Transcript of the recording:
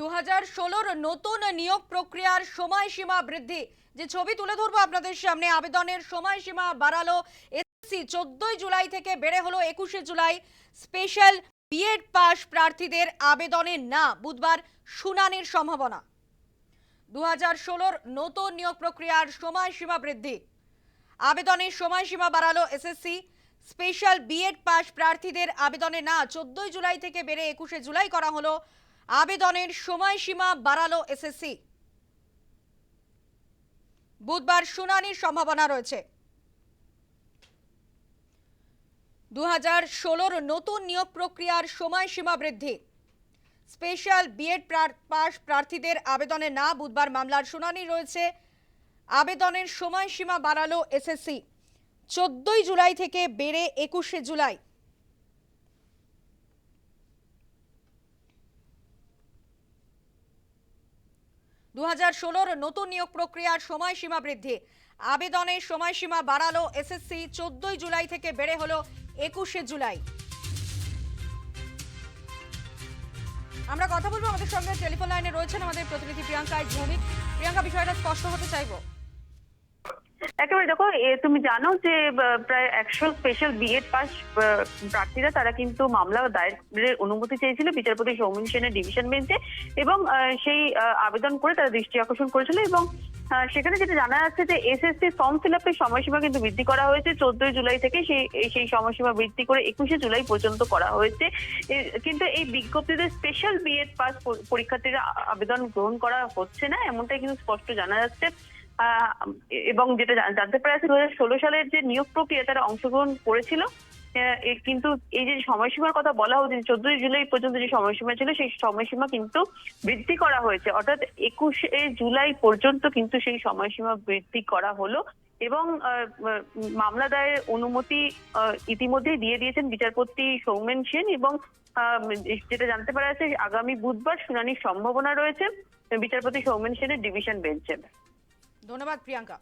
দু হাজার ষোলোর নতুন নিয়োগ প্রক্রিয়ার সময়সীমা বৃদ্ধি। যে ছবি তুলে ধরবো আপনাদের সামনে, আবেদনের সময়সীমা বাড়ালো এসএসসি। চোদ্দই জুলাই থেকে বেড়ে হলো একুশে জুলাই। স্পেশাল বিএড পাস প্রার্থীদের আবেদনে না, বুধবার শুনানির সম্ভাবনা। দু হাজার ষোলোর নতুন নিয়োগ প্রক্রিয়ার সময়সীমা বৃদ্ধি। আবেদনের সময়সীমা বাড়ালো এসএসসি। স্পেশাল বিএড পাস প্রার্থীদের আবেদনে না, চোদ্দই জুলাই থেকে বেড়ে একুশে জুলাই করা হলো আবেদনের সময়সীমা বাড়ালো এসএসসি। বুধবার শুনানির সম্ভাবনা রয়েছে। দু হাজার নতুন নিয়োগ প্রক্রিয়ার সময়সীমা বৃদ্ধি। স্পেশাল বিএড পাস প্রার্থীদের আবেদনে না বুধবার মামলার শুনানি রয়েছে। আবেদনের সময়সীমা বাড়ালো এসএসসি। চোদ্দই জুলাই থেকে বেড়ে একুশে জুলাই। দু হাজার নতুন নিয়োগ প্রক্রিয়ার সময়সীমা বৃদ্ধি। আবেদনের সময়সীমা বাড়ালো এসএসসি চোদ্দই জুলাই থেকে বেড়ে হলো একুশে জুলাই। আমরা কথা বলব আমাদের সঙ্গে, টেলিফোন লাইনে রয়েছেন আমাদের প্রতিনিধি প্রিয়াঙ্কা ভৌমিক প্রিয়াঙ্কা, বিষয়টা স্পষ্ট হতে চাইব? একেবারে দেখো তুমি জানো যে প্রায় একশো স্পেশাল বিএড পাস প্রার্থীরা তারা কিন্তু মামলা দায়েরের অনুমতি চেয়েছিল বিচারপতি সৌমিন সেনের ডিভিশন বেঞ্চে এবং সেই আবেদন করে তারা দৃষ্টি আকর্ষণ করেছিল এবং সেখানে যেটা জানা যাচ্ছে যে এসএসসি ফর্ম ফিল আপের সময়সীমা কিন্তু বৃদ্ধি করা হয়েছে। চোদ্দই জুলাই থেকে সেই সেই সময়সীমা বৃদ্ধি করে একুশে জুলাই পর্যন্ত করা হয়েছে। কিন্তু এই বিজ্ঞপ্তিতে স্পেশাল বিএড পাস পরীক্ষার্থীরা আবেদন গ্রহণ করা হচ্ছে না, এমনটাই কিন্তু স্পষ্ট জানা যাচ্ছে। এবং যেটা জানতে পারা যাচ্ছে দু হাজার ষোলো সালের যে নিয়োগ প্রক্রিয়া তারা অংশগ্রহণ করেছিল কিন্তু এই যে সময়সীমার কথা বলা হচ্ছে চোদ্দই জুলাই পর্যন্ত যে সময়সীমা ছিল, সেই সময়সীমা কিন্তু বৃদ্ধি করা হয়েছে। অর্থাৎ একুশে জুলাই পর্যন্ত কিন্তু সেই সময়সীমা বৃদ্ধি করা হলো এবং মামলা দায়ের অনুমতি ইতিমধ্যেই দিয়ে দিয়েছেন বিচারপতি সৌমেন সেন এবং যেটা জানতে পারা যাচ্ছে আগামী বুধবার শুনানির সম্ভাবনা রয়েছে। বিচারপতি সৌমেন সেনের ডিভিশন বেঞ্চে। ধন্যবাদ প্রিয়াঙ্কা।